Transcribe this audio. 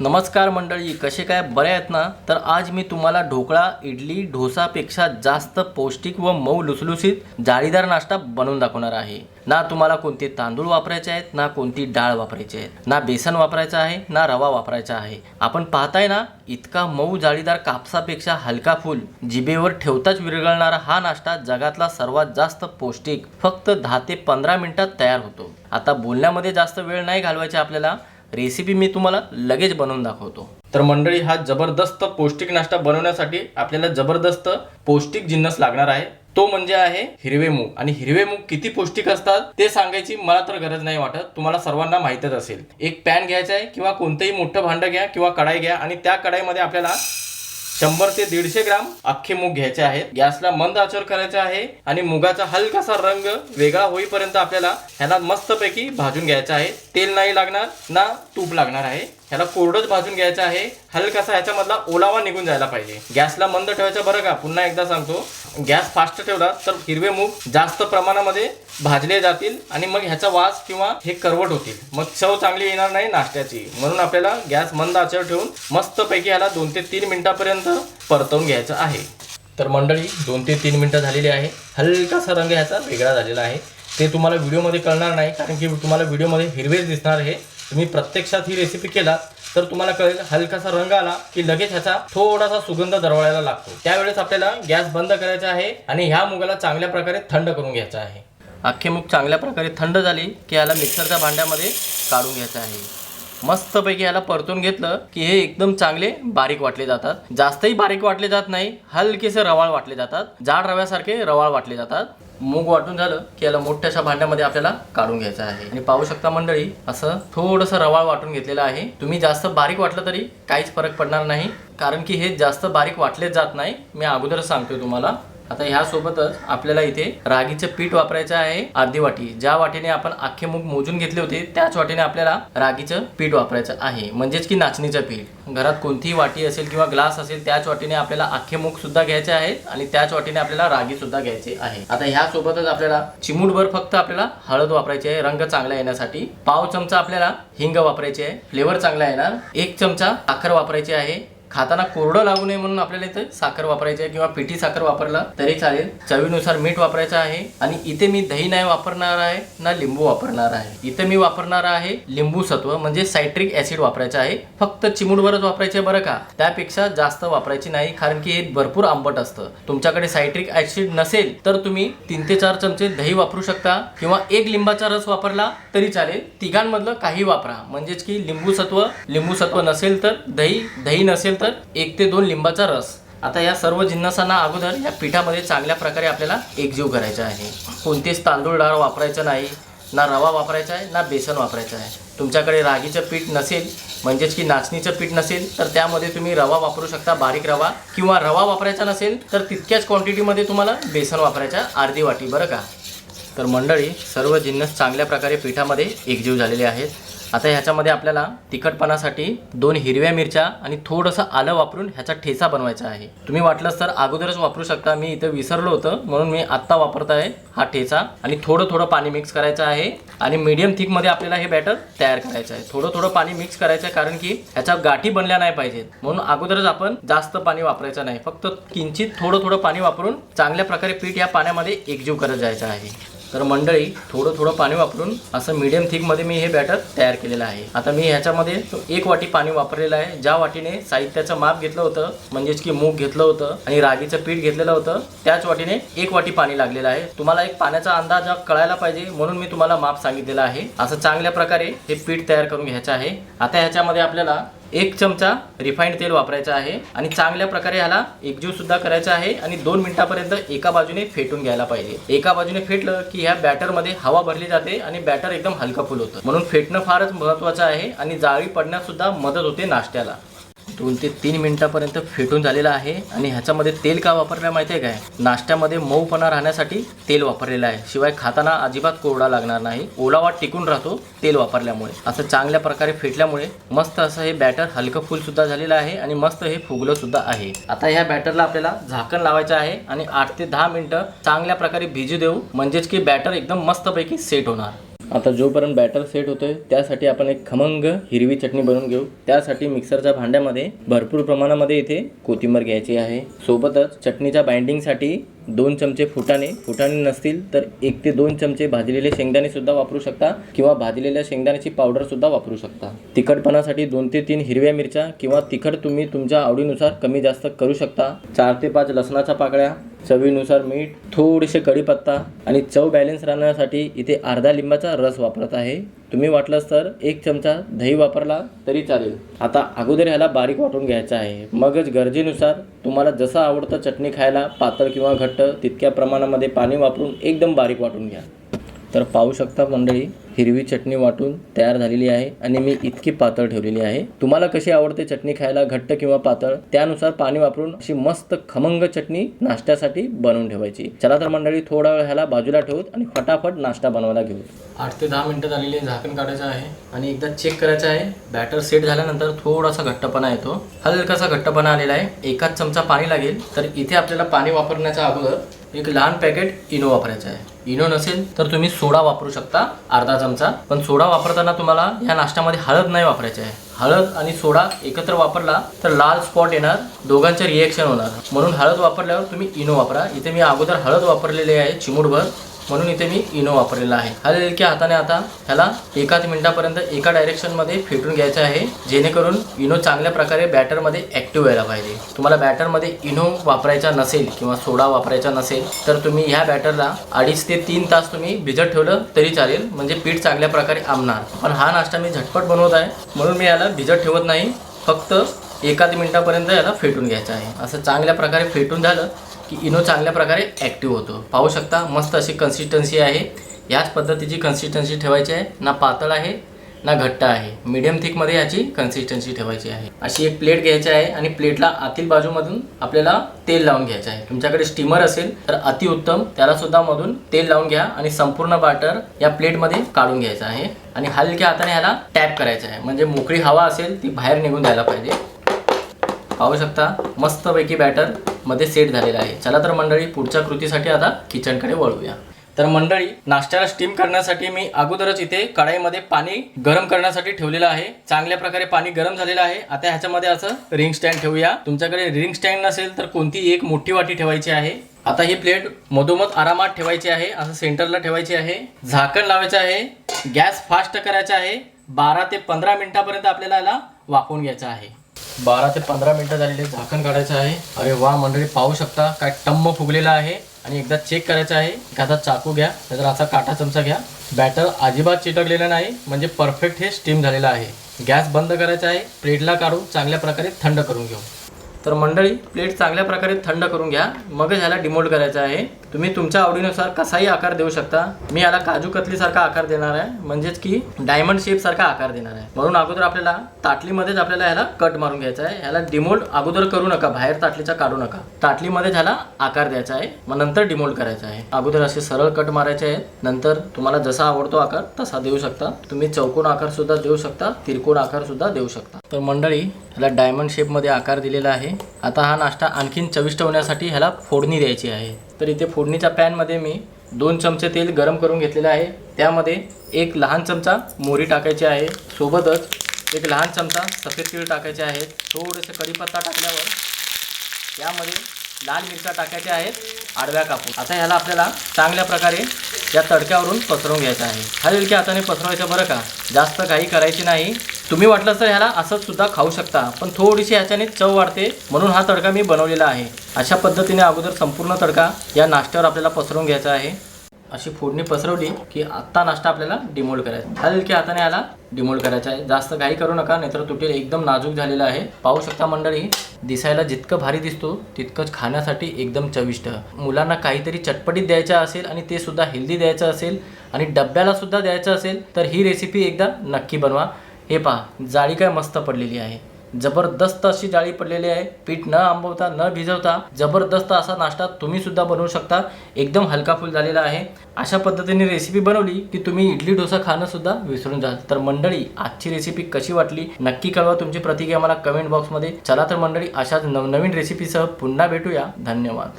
नमस्कार मंडळी कसे काय? बरे आहेत ना? तर आज मी तुम्हाला ढोकळा इडली डोसापेक्षा जास्त पौष्टिक व मऊ लुसलुसीत जाळीदार नाश्ता बनवून दाखवणार आहे. ना तुम्हाला कोणते तांदूळ वापरायचे आहेत ना कोणती डाळ वापरायची आहे ना बेसन वापरायचं आहे ना रवा वापरायचा आहे. आपण पाहताय ना इतका मऊ जाळीदार कापसापेक्षा हलका फुल जिभेवर ठेवताच विरघळणारा हा नाश्ता जगातला सर्वात जास्त पौष्टिक फक्त दहा ते पंधरा मिनिटात तयार होतो. आता बोलण्यामध्ये जास्त वेळ नाही घालवायचा आपल्याला रेसिपी मी तुम्हाला लगेच बनवून दाखवतो. तर मंडळी हा जबरदस्त पौष्टिक नाश्ता बनवण्यासाठी आपल्याला जबरदस्त पौष्टिक जिन्नस लागणार आहे. तो म्हणजे आहे हिरवे मूग. आणि हिरवे मूग किती पौष्टिक असतात ते सांगायची मला तर गरज नाही वाटत. तुम्हाला सर्वांना माहीतच असेल. एक पॅन घ्यायचा आहे किंवा कोणतंही मोठं भांडं घ्या किंवा कढाई घ्या आणि त्या कढाईमध्ये आपल्याला शंभर ते दीडशे ग्राम अख्खे मूग घ्यायचे आहेत. गॅसला मंद आचर करायचा आहे आणि मुगाचा हलकासा रंग वेगळा होईपर्यंत आपल्याला ह्याला मस्तपैकी भाजून घ्यायचा आहे. तेल नाही लागणार ना तूप लागणार आहे. ह्याला कोरडंच भाजून घ्यायचं आहे. हलकासा ह्याच्यामधला ओलावा निघून जायला पाहिजे. गॅसला मंद ठेवायचा बरं का? पुन्हा एकदा सांगतो. गॅस फास्ट ठेवला तर हिरवे मूग जास्त प्रमाणामध्ये भाजले जातील आणि मग ह्याचा वास किंवा हे करवट होतील. मग चव चांगली येणार नाही नाश्त्याची. म्हणून आपल्याला गॅस मंद आचर ठेवून मस्तपैकी ह्याला दोन ते तीन मिनिटापर्यंत परतवून घ्यायचं आहे. तर मंडळी दोन ते तीन मिनटं झालेली आहे. हलकासा रंग ह्याचा वेगळा झालेला आहे. ते तुम्हाला व्हिडिओमध्ये कळणार नाही कारण की तुम्हाला व्हिडिओमध्ये हिरवेच दिसणार हे तुम्ही प्रत्यक्षात ही रेसिपी केलात तर तुम्हाला कळेल हलकासा रंग आला की लगेच ह्याचा थोडासा सुगंध दरवळायला लागतो. त्यावेळेस आपल्याला गॅस बंद करायचा आहे आणि ह्या मुगाला चांगल्या प्रकारे थंड करून घ्यायचा आहे. अख्खे मूग चांगल्या प्रकारे थंड झाली की ह्याला मिक्सरच्या भांड्यामध्ये काढून घ्यायचं आहे. मस्तपैकी याला परतून घेतलं की हे एकदम चांगले बारीक वाटले जातात. जास्तही बारीक वाटले जात नाही हलकेसे रवाळ वाटले जातात. जाड रव्यासारखे रवाळ वाटले जातात. मूग वाटून झालं की याला मोठ्याशा भांड्यामध्ये आपल्याला काढून घ्यायचं आहे. आणि पाहू शकता मंडळी असं थोडंसं रवाळ वाटून घेतलेलं आहे. तुम्ही जास्त बारीक वाटलं तरी काहीच फरक पडणार नाही. कारण की हे जास्त बारीक वाटलेच जात नाही. मी अगोदरच सांगतोय तुम्हाला. आता ह्यासोबतच आपल्याला इथे रागीचं पीठ वापरायचं आहे अर्धी वाटी. ज्या वाटीने आपण अख्खे मूग मोजून घेतले होते त्याच वाटीने आपल्याला रागीचं पीठ वापरायचं आहे. म्हणजेच की नाचणीचं पीठ. घरात कोणतीही वाटी असेल किंवा ग्लास असेल त्याच वाटीने आपल्याला अख्खे मूग सुद्धा घ्यायचे आहेत आणि त्याच वाटीने आपल्याला रागी सुद्धा घ्यायचे आहे. आता ह्यासोबतच आपल्याला चिमूटभर फक्त आपल्याला हळद वापरायची आहे. रंग चांगला येण्यासाठी पाव चमचा आपल्याला हिंग वापरायची आहे. फ्लेवर चांगला येणार. एक चमचा साखर वापरायची आहे. खाताना कोरडं लागू नये म्हणून आपल्याला इथे साखर वापरायची आहे किंवा पिठी साखर वापरला तरी चालेल. चवीनुसार मीठ वापरायचं आहे. आणि इथे मी दही नाही वापरणार आहे ना लिंबू वापरणार आहे. इथे मी वापरणार आहे लिंबू सत्व म्हणजे सायट्रिक ऍसिड वापरायचं आहे. फक्त चिमूटभरच वापरायचे बरं का? त्यापेक्षा जास्त वापरायची नाही कारण की हे भरपूर आंबट असतं. तुमच्याकडे सायट्रिक ऍसिड नसेल तर तुम्ही तीन ते चार चमचे दही वापरू शकता किंवा एक लिंबाचा रस वापरला तरी चालेल. तिघांमधलं काही वापरा. म्हणजेच की लिंबू सत्व लिंबू सत्व नसेल तर दही दही नसेल तर एक ते दोन लिंबाचा रस. आता या सर्व जिन्नसांना अगोदर या पिठामध्ये चांगल्या प्रकारे आपल्याला एकजीव करायचा आहे. कोणतेच तांदूळ डाळ वापरायचं नाही ना रवा वापरायचा आहे ना बेसन वापरायचं आहे. तुमच्याकडे रागीचं पीठ नसेल म्हणजेच की नाचणीचं पीठ नसेल तर त्यामध्ये तुम्ही रवा वापरू शकता बारीक रवा. किंवा रवा वापरायचा नसेल तर तितक्याच क्वांटिटीमध्ये तुम्हाला बेसन वापरायचं अर्धी वाटी बरं का? तर मंडळी सर्व जिन्नस चांगल्या प्रकारे पिठामध्ये एकजीव झालेले आहेत. आता ह्याच्यामध्ये आपल्याला तिखटपणासाठी दोन हिरव्या मिरच्या आणि थोडंसं आलं वापरून ह्याचा ठेचा बनवायचा आहे. तुम्ही वाटलंच तर अगोदरच वापरू शकता. मी इथं विसरलो होतं म्हणून मी आत्ता वापरत आहे हा ठेचा. आणि थोडं थोडं पाणी मिक्स करायचं आहे. आणि मीडियम थिकमध्ये आपल्याला हे बॅटर तयार करायचं आहे. थोडं थोडं पाणी मिक्स करायचं आहे कारण की ह्याच्या गाठी बनल्या नाही पाहिजेत. म्हणून अगोदरच आपण जास्त पाणी वापरायचं नाही. फक्त किंचित थोडं थोडं पाणी वापरून चांगल्या प्रकारे पीठ या पाण्यामध्ये एकजीव करत जायचं आहे. तर मंडळी थोडं थोडं पाणी वापरून असं मीडियम थिकमध्ये मी हे बॅटर तयार केलेलं आहे. आता मी ह्याच्यामध्ये एक वाटी पाणी वापरलेलं आहे. ज्या वाटीने साहित्याचं माप घेतलं होतं म्हणजेच की मूग घेतलं होतं आणि रागीचं पीठ घेतलेलं होतं त्याच वाटीने एक वाटी पाणी लागलेलं आहे. तुम्हाला एक पाण्याचा अंदाज कळायला पाहिजे म्हणून मी तुम्हाला माप सांगितलेलं आहे. असं चांगल्या प्रकारे हे पीठ तयार करून घ्यायचं आहे. आता ह्याच्यामध्ये आपल्याला एक चमचा रिफाईंड तेल वापरायचं आहे आणि चांगल्या प्रकारे ह्याला एकजीव सुद्धा करायचा आहे आणि दोन मिनिटापर्यंत एका बाजूने फेटून घ्यायला पाहिजे. एका बाजूने फेटलं की ह्या बॅटरमध्ये हवा भरली जाते आणि बॅटर एकदम हलका फुल होतं म्हणून फेटणं फारच महत्त्वाचं आहे आणि जाळी पडण्यास सुद्धा मदत होते नाश्त्याला. दोन ते तीन मिनिटापर्यंत फेटून झालेलं आहे आणि ह्याच्यामध्ये तेल का वापरलं माहिती आहे काय? नाश्त्यामध्ये मऊपणा राहण्यासाठी तेल वापरलेलं आहे. शिवाय खाताना अजिबात कोरडा लागणार नाही. ओलावा टिकून राहतो तेल वापरल्यामुळे. असं चांगल्या प्रकारे फेटल्यामुळे मस्त असं हे बॅटर हलकं फुल सुद्धा झालेलं आहे आणि मस्त हे फुगलं सुद्धा आहे. आता ह्या बॅटरला आपल्याला झाकण लावायचं आहे आणि आठ ते दहा मिनिटं चांगल्या प्रकारे भिजू देऊ. म्हणजेच की बॅटर एकदम मस्तपैकी सेट होणार. आता जोपर्यंत बॅटर सेट होतोय त्यासाठी आपण एक खमंग हिरवी चटणी बनवून घेऊ. त्यासाठी मिक्सरच्या भांड्यामध्ये भरपूर प्रमाणामध्ये इथे कोथिंबीर घ्यायची आहे. सोबतच चटणीच्या बाइंडिंगसाठी दोन चमचे फुटाणे. फुटाणे नसतील तर एक ते दोन चमचे भाजलेले शेंगदाणे सुद्धा वापरू शकता किंवा भाजलेल्या शेंगदाण्याची पावडर सुद्धा वापरू शकता. तिखटपणासाठी दोन ते तीन हिरव्या मिरच्या किंवा तिखट तुम्ही तुमच्या आवडीनुसार कमी जास्त करू शकता. चार ते पाच लसणाच्या पाकळ्या चवीनुसार मीठ थोडेसे कढीपत्ता आणि चव बॅलन्स राहण्यासाठी इथे अर्धा लिंबाचा रस वापरत आहे. तुम्ही वाटलंच तर एक चमचा दही वापरला तरी चालेल. आता अगोदर ह्याला बारीक वाटून घ्यायचं आहे. मगच गरजेनुसार तुम्हाला जसं आवडतं चटणी खायला पातळ किंवा घट्ट तितक्या प्रमाणामध्ये पाणी वापरून एकदम बारीक वाटून घ्या. तर पाहू शकता मंडळी हिरवी चटणी वाटून तयार झालेली आहे आणि मी इतकी पातळ ठेवलेली आहे. तुम्हाला कशी आवडते चटणी खायला घट्ट किंवा पातळ? त्यानुसार पाणी वापरून अशी मस्त खमंग चटणी नाश्त्यासाठी बनवून ठेवायची. चला तर मंडळी थोडा वेळ ह्याला बाजूला ठेवूत आणि फटाफट नाश्ता बनवायला घेऊ. आठ ते दहा मिनिटं झालेली झाकण काढायचं आहे आणि एकदा चेक करायचं आहे. बॅटर सेट झाल्यानंतर थोडासा घट्टपणा येतो. हलकासा घट्टपणा आलेला आहे. एकाच चमचा पाणी लागेल. तर इथे आपल्याला पाणी वापरण्याच्या अगोदर एक लहान पॅकेट इनो वापरायचं आहे. इनो नसेल तर तुम्ही सोडा वापरू शकता अर्धा चमचा. पण सोडा वापरताना तुम्हाला या नाश्त्यामध्ये हळद नाही वापरायची आहे. हळद आणि सोडा एकत्र वापरला तर लाल स्पॉट येणार दोघांचं रिएक्शन होणार. म्हणून हळद वापरल्यावर तुम्ही इनो वापरा. इथे मी अगोदर हळद वापरलेली आहे चिमूटभर. म्हणून इथे मी इनो वापरलेला आहे. हलक्या हाताने आता ह्याला एकाच मिनिटापर्यंत एका डायरेक्शनमध्ये फेटून घ्यायचं आहे जेणेकरून इनो चांगल्या प्रकारे बॅटरमध्ये ॲक्टिव्ह व्हायला पाहिजे. तुम्हाला बॅटरमध्ये इनो वापरायचा नसेल किंवा सोडा वापरायचा नसेल तर तुम्ही ह्या बॅटरला अडीच ते तीन तास तुम्ही भिजत ठेवलं तरी चालेल म्हणजे पीठ चांगल्या प्रकारे आमणार. पण हा नाश्ता मी झटपट बनवत आहे म्हणून मी याला भिजत ठेवत नाही फक्त एकाच मिनिटापर्यंत याला फेटून घ्यायचं आहे. असं चांगल्या प्रकारे फेटून झालं की इनो चांगल्या प्रकारे ॲक्टिव्ह होतो. पाहू शकता मस्त अशी कन्सिस्टन्सी आहे. याच पद्धतीची कन्सिस्टन्सी ठेवायची आहे. ना पातळ आहे ना घट्ट आहे. मीडियम थिकमध्ये याची कन्सिस्टन्सी ठेवायची आहे. अशी एक प्लेट घ्यायची आहे आणि प्लेटला आतील बाजूमधून आपल्याला तेल लावून घ्यायचं आहे. तुमच्याकडे स्टीमर असेल तर अतिउत्तम त्याला सुद्धा मधून तेल लावून घ्या आणि संपूर्ण बाटर या प्लेटमध्ये काढून घ्यायचं आहे. आणि हलक्या हाताने ह्याला टॅप करायचं आहे. म्हणजे मोकळी हवा असेल ती बाहेर निघून द्यायला पाहिजे. पाहू शकता मस्तपैकी बॅटरमध्ये सेट झालेला आहे. चला तर मंडळी पुढच्या कृतीसाठी आता किचनकडे वळूया. तर मंडळी नाश्त्याला स्टीम करण्यासाठी मी अगोदरच इथे कढाईमध्ये पाणी गरम करण्यासाठी ठेवलेलं आहे. चांगल्या प्रकारे पाणी गरम झालेलं आहे. आता ह्याच्यामध्ये असं रिंग स्टँड ठेवूया. तुमच्याकडे रिंग स्टँड नसेल तर कोणती एक मोठी वाटी ठेवायची आहे. आता ही प्लेट मधोमध आरामात ठेवायची आहे. असं सेंटरला ठेवायची आहे. झाकण लावायचं आहे. गॅस फास्ट करायचा आहे. बारा ते पंधरा मिनिटापर्यंत आपल्याला याला वाफवून घ्यायचं आहे. बारा ते पंधरा मिनटं झालेले झाकण काढायचं आहे. अरे वा मंडळी पाहू शकता काय टम्म फुगलेला आहे. आणि एकदा चेक करायचं आहे. एखादा चाकू घ्या नाहीतर असा काटा चमचा घ्या. बॅटर अजिबात चिटकलेलं नाही म्हणजे परफेक्ट हे स्टीम झालेलं आहे. गॅस बंद करायचा आहे. प्लेटला काढून चांगल्या प्रकारे थंड करून घेऊ. तर मंडळी प्लेट चांगल्या प्रकारे थंड करून घ्या. मगच ह्याला डिमोल्ड करायचं आहे. तुम्ही तुमच्या आवडीनुसार कसाही आकार देऊ शकता. मी याला काजू कतलीसारखा आकार देणार आहे. म्हणजेच की डायमंड शेपसारखा आकार देणार आहे. म्हणून अगोदर आपल्याला ताटलीमध्येच आपल्याला ह्याला कट मारून घ्यायचा आहे. ह्याला डिमोल्ड अगोदर करू नका. बाहेर ताटलीचा काढू नका. ताटलीमध्ये ह्याला आकार द्यायचा आहे. मग नंतर डिमोल्ड करायचा आहे. अगोदर असे सरळ कट मारायचे आहेत. नंतर तुम्हाला जसा आवडतो आकार तसा देऊ शकता. तुम्ही चौकोन आकार सुद्धा देऊ शकता. तिरकोण आकार सुद्धा देऊ शकता. तर मंडळी ह्याला डायमंड शेपमध्ये आकार दिलेला आहे. आता हा नाश्ता आणखीन चविष्ट होण्यासाठी ह्याला फोडणी द्यायची आहे. तर इथे फोडणीच्या पॅनमध्ये मी दोन चमचे तेल गरम करून घेतलेलं आहे. त्यामध्ये एक लहान चमचा मोहरी टाकायची आहे. सोबतच एक लहान चमचा सफेद तीळ टाकायचे आहेत थोडेसे कढीपत्ता टाकल्यावर यामध्ये लाल मिरच्या टाकायच्या आहेत. आडव्या कापून आता ह्याला आपल्याला चांगल्या प्रकारे या तडक्यावरून पसरवून घ्यायचं आहे. हलक्या हाताने पसरवायचं बरं का? जास्त काही करायची नाही. तुम्ही वाटलं तर ह्याला असंच सुद्धा खाऊ शकता पण थोडीशी ह्याच्याने चव वाढते म्हणून हा तडका मी बनवलेला आहे. अशा पद्धतीने अगोदर संपूर्ण तडका या नाश्त्यावर आपल्याला पसरवून घ्यायचा आहे. अशी फोडणी पसरवली की आत्ता नाश्ता आपल्याला डिमोल्ड करायचा हलक्या हाताने याला डिमोल्ड करायचा आहे. जास्त घाई करू नका नाहीतर तुटेल एकदम नाजूक झालेलं आहे. पाहू शकता मंडळी दिसायला जितकं भारी दिसतो तितकंच खाण्यासाठी एकदम चविष्ट. मुलांना काहीतरी चटपटीत द्यायचं असेल आणि ते सुद्धा हेल्दी द्यायचं असेल आणि डब्याला सुद्धा द्यायचं असेल तर ही रेसिपी एकदा नक्की बनवा. हे पहा जाळी काय मस्त पडलेली आहे. जबरदस्त अशी जाळी पडलेली आहे. पीठ न आंबवता न भिजवता जबरदस्त असा नाश्ता तुम्ही सुद्धा बनवू शकता. एकदम हलका फुल झालेला आहे. अशा पद्धतीने रेसिपी बनवली की तुम्ही इडली डोसा खाणं सुद्धा विसरून जाल. तर मंडळी आजची रेसिपी कशी वाटली? नक्की कळवा तुमची प्रतिक्रिया मला कमेंट बॉक्समध्ये चला तर मंडळी अशाच नवनवीन रेसिपीसह पुन्हा भेटूया. धन्यवाद.